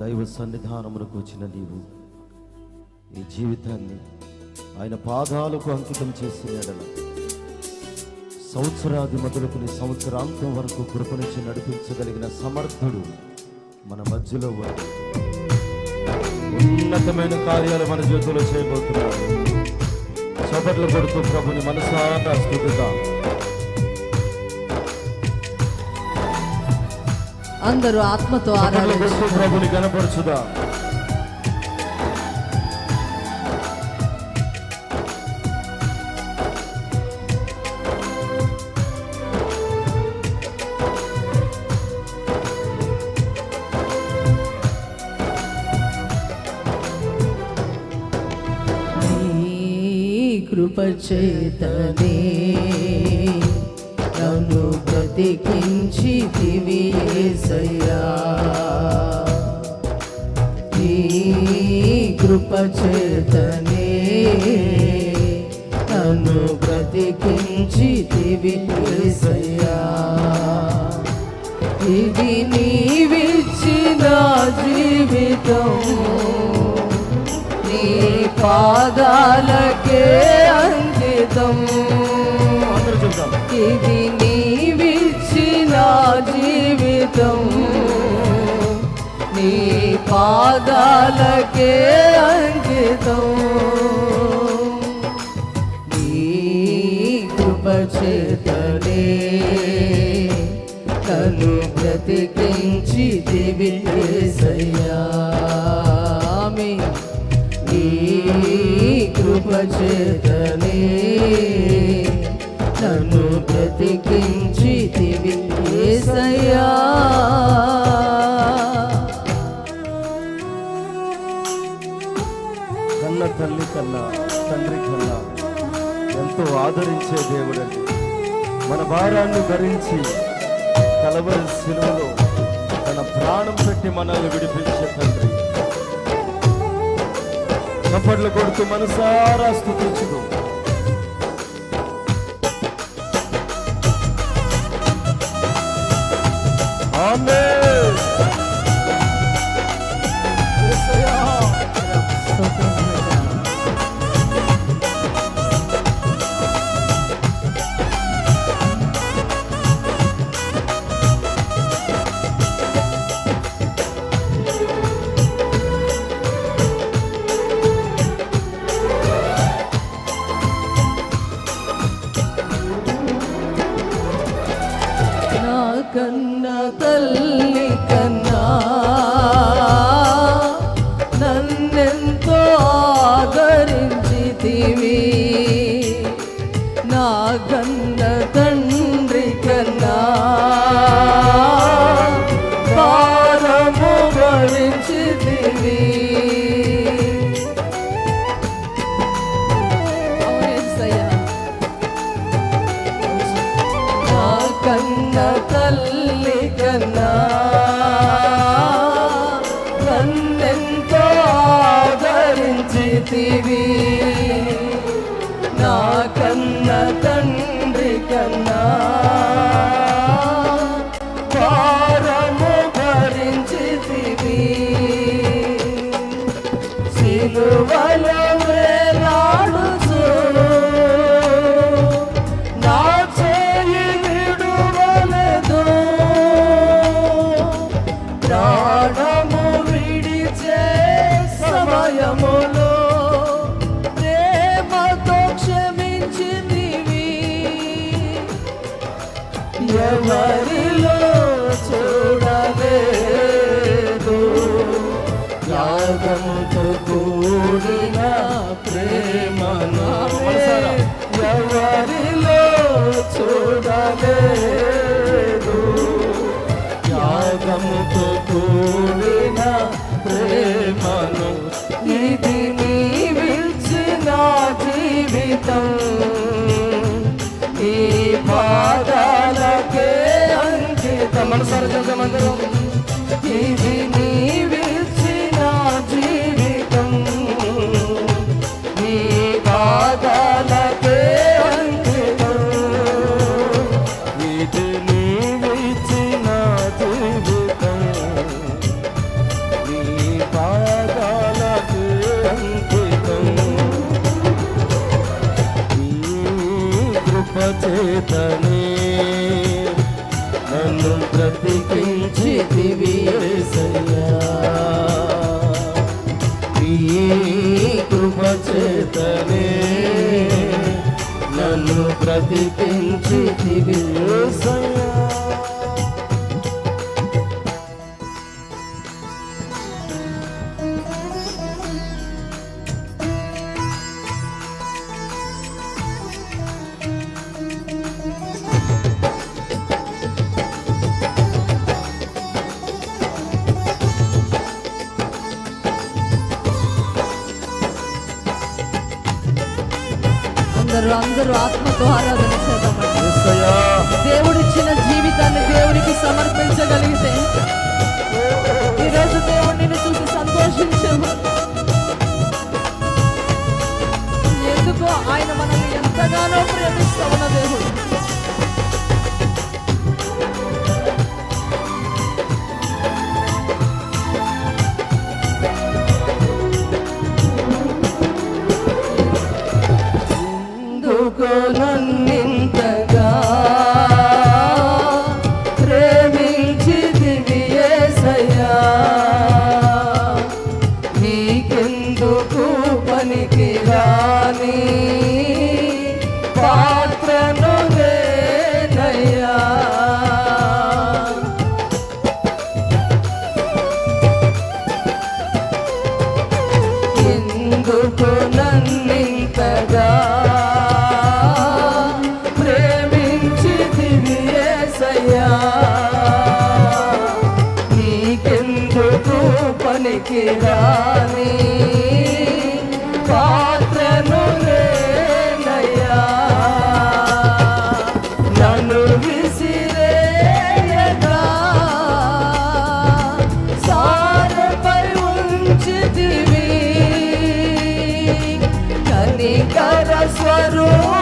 దైవ సన్నిధానమునకు వచ్చిన నీవు ఈ జీవితాన్ని ఆయన పాదాలకు అంకితం చేసిన ఎడల సంవత్సరాది మొదలుకుని సంవత్సరాంతం వరకు కృపనిచ్చి నడిపించగలిగిన సమర్థుడు మన మధ్యలో ఉన్నాడు. ఉన్నతమైన కార్యాలు మన జీవితంలో చేయబోతున్నాడు. చపట్లు కొడుతూ ప్రభుని మనసారా స్థుతిద్దాం. అందరూ ఆత్మతో ఆరాధించు. ప్రభుని కనపరచుదా? నీ కృప చేతనే నన్ను బ్రతికించి దివియేసయ్యా నీ కృప చేతనే నన్ను బ్రతికించి దివియేసయ్యా ఇది నీవిచ్చిన జీవితం. నీ పాదాలకే అంకితం. అందరూ చెప్తాం ఇది జీవితం నీ పాదాలకే అంకితం. నీ కృపచేతనే తను బ్రతికించి దివిసయ్యా నీ కృపచేతనే నన్ను బ్రతికించి దివిసయ్యా కన్న తల్లి కన్నా తండ్రి కన్నా ఎంతో ఆదరించే దేవుడండి మన భారాన్ని భరించి కలవరి శిలువలో తన ప్రాణం పెట్టి మనల్ని విడిపించే తండ్రి. చప్పట్లు కొడుతూ మనసారా స్థుతించుకో. Amen. కన్న ఎవరిలో చూడలేదు యాగంతో కూడిన ప్రేమ ఎవరిలో చూడలేదు యాగంతో కూడిన ప్రేమను ఇది నీవిచ్చిన జీవితం. ఈ బాధ మనసారా చూద్దాం అందరూ Thank you. అందరూ ఆత్మతో ఆరాధన చేద్దామండి. దేవుడిచ్చిన జీవితాన్ని దేవుడికి సమర్పించగలిగితే ఈరోజు దేవుడు నిన్ను చూసి సంతోషించాము ఎందుకో ఆయన మనల్ని ఎంతగానో ప్రేమిస్తా ఉన్న దేవుడు. నీకెందుకు పనికి రాని పాత్రను నేనయ్యా? నన్ను విసిరేయగా? సారపై ఉంచితివి. కనికర స్వరూప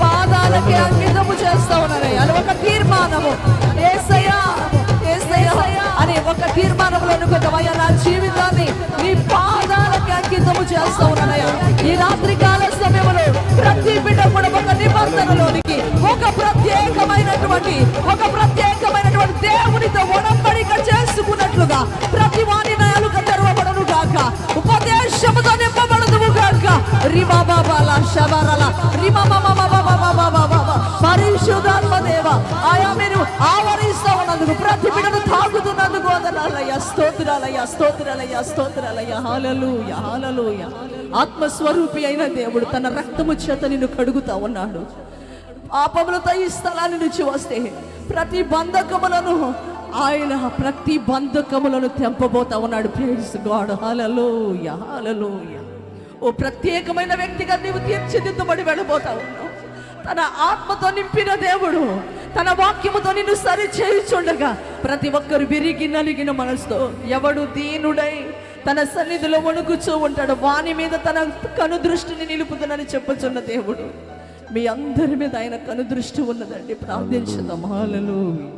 పాదాలకి అంకితము చేస్తా ఉన్నారయ్యా అని ఒక తీర్మానము ఏసయ్యా అని ఒక తీర్మానంలో అనుకుంటామయ్యా నా జీవితాన్ని నీ పాదాలకి అంకితము చేస్తా ఉన్నాయా ఈ రాత్రికాల సమయంలో ప్రతి బిడ్డ కూడా ఒక నిబంధనలోనికి ఒక ప్రత్యేకమైనటువంటి ఒక ప్రత్యేకమైనటువంటి దేవునితో ఉడంబడిక చేసుకున్నట్లుగా ప్రతి వాణి నాలుక తెరవబడను గాక. ఉపదేశముతో నింపబడదువు గాక. రిమా బాబాల శబరల రిమా పరిశుధాత్మ దేవ ఆయా మీరు ఆవరి ఉన్నందుకు ప్రతి బిడను తాగుతున్నందుకు వందనాలయ్యా స్తోత్రాలయ్యా స్తోత్రాలయ్యా స్తోత్రాలయ్యా హాలలు హాలలు ఆత్మస్వరూపి అయిన దేవుడు తన రక్తము చేత నిన్ను కడుగుతా ఉన్నాడు. పాపములతో ఈ స్థలాన్ని నుంచి వస్తే ప్రతి బంధకములను ఆయన ప్రతి బంధకములను తెంపబోతా ఉన్నాడు. ప్రేస్ గాడ్ హాలలో హాలలో ఓ ప్రత్యేకమైన వ్యక్తిగా నీవు తీర్చిదిద్దుబడి వెళ్ళబోతా ఉన్నావు. తన ఆత్మతో నింపిన దేవుడు తన వాక్యముతో నిన్ను సరి చేయుచుండగా ప్రతి ఒక్కరు విరిగి నలిగిన మనసుతో ఎవడు దీనుడై తన సన్నిధిలో వణుకుచూ ఉంటాడు వాని మీద తన కనుదృష్టిని నిలుపుతుందని చెప్పుచున్న దేవుడు. మీ అందరి మీద ఆయన కనుదృష్టి ఉన్నదండి. ప్రార్థించుదాం. హాలలు